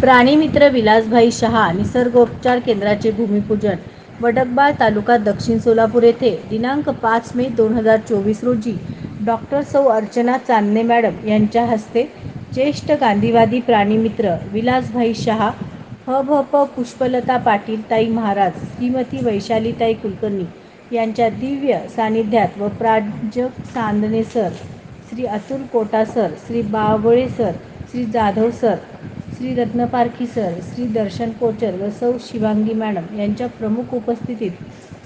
प्राणीमित्र विलासभाई शहा निसर्गोपचार केंद्राचे भूमिपूजन. वडकबाळ तालुका दक्षिण सोलापूर येथे दिनांक पाच मे दोन हजार चोवीस रोजी डॉक्टर सौ अर्चना चांदणे मॅडम यांच्या हस्ते ज्येष्ठ गांधीवादी प्राणीमित्र विलासभाई शहा ह भ प पुष्पलता पाटील ताई महाराज श्रीमती वैशालीताई कुलकर्णी यांच्या दिव्य सानिध्यात व Prajak Chandane sir Shri Atul Kota sir Shri Bawale sir Shri Jadhav sir Shri Ratnaparkhi sir Shri Darshan Kochar व सौ शिवांगी मॅडम यांच्या प्रमुख उपस्थितीत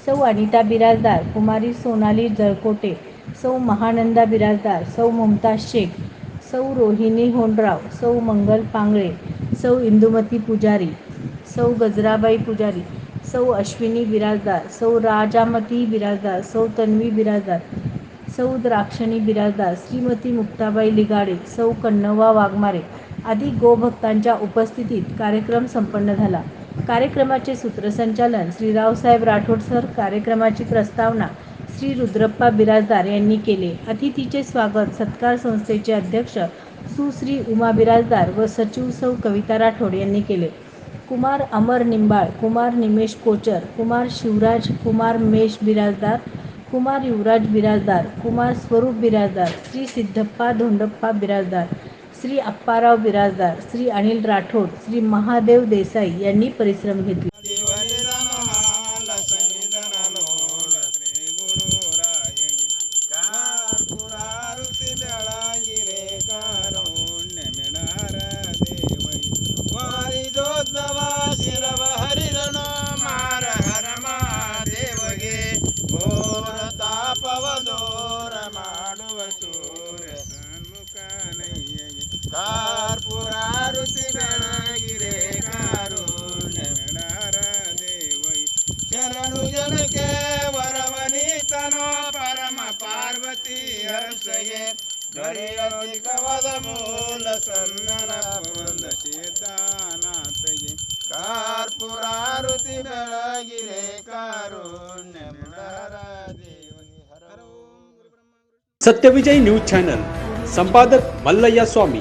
सौ अनिता बिराजदार कुमारी सोनाली जळकोटे सौ महानंदा बिराजदार सौ मुमताज शेख सौ रोहिणी होंडराव सौ मंगल पांगळे सौ इंदुमती पुजारी सौ गजराबाई पुजारी सौ अश्विनी बिराजदार सौ राजामती बिराजदार सौ तन्वी बिराजदार सौ द्राक्षणी बिराजदार श्रीमती मुक्ताबाई लिगाडे सौ कन्नवा वाघमारे आदी गोभक्तांच्या उपस्थितीत कार्यक्रम संपन्न झाला. कार्यक्रमाचे सूत्रसंचालन श्री रावसाहेब राठोड सर कार्यक्रमाची प्रस्तावना श्री रुद्रप्पा बिराजदार यांनी केले. अतिथीचे स्वागत सत्कार संस्थेचे अध्यक्ष सुश्री उमा बिराजदार व सचिव सौ कविता राठोड यांनी केले. कुमार अमर निंबाळ कुमार निमेश कोचर कुमार शिवराज कुमार मेश बिराजदार कुमार युवराज बिराजदार कुमार स्वरूप बिराजदार श्री सिद्धप्पा धोंडप्पा बिराजदार श्री अप्पाराव बिराजदार श्री अनिल राठोड श्री महादेव देसाई यांनी परिश्रम घेतले. शिरवा ಸ್ತುತಿ ಬೆಳಗಿರೆ ಕಾರುಣ್ಯ ಮೆಡರ ದೇವೈ ಶರಣು ಜನಕ್ಕೆ ವರವನಿತನೋ ಪರಮ ಪಾರ್ವತಿ ಹರ್ಷಗೆ ದೊರೆಯಧಿಕವಾದ ಮೂಲ ಸನ್ನನ ಬಂದ ಚೇತನಾಥಗೆ ಕಾರ್ಪುರಾರುತಿ ಬೆಳಗಿರೆ ಕಾರುಣ್ಯ ಮೆಡರ ದೇವನಿ ಹರ ಸತ್ಯವಿಜಯ್ न्यूज चॅनल संपादक मल्लय्या स्वामी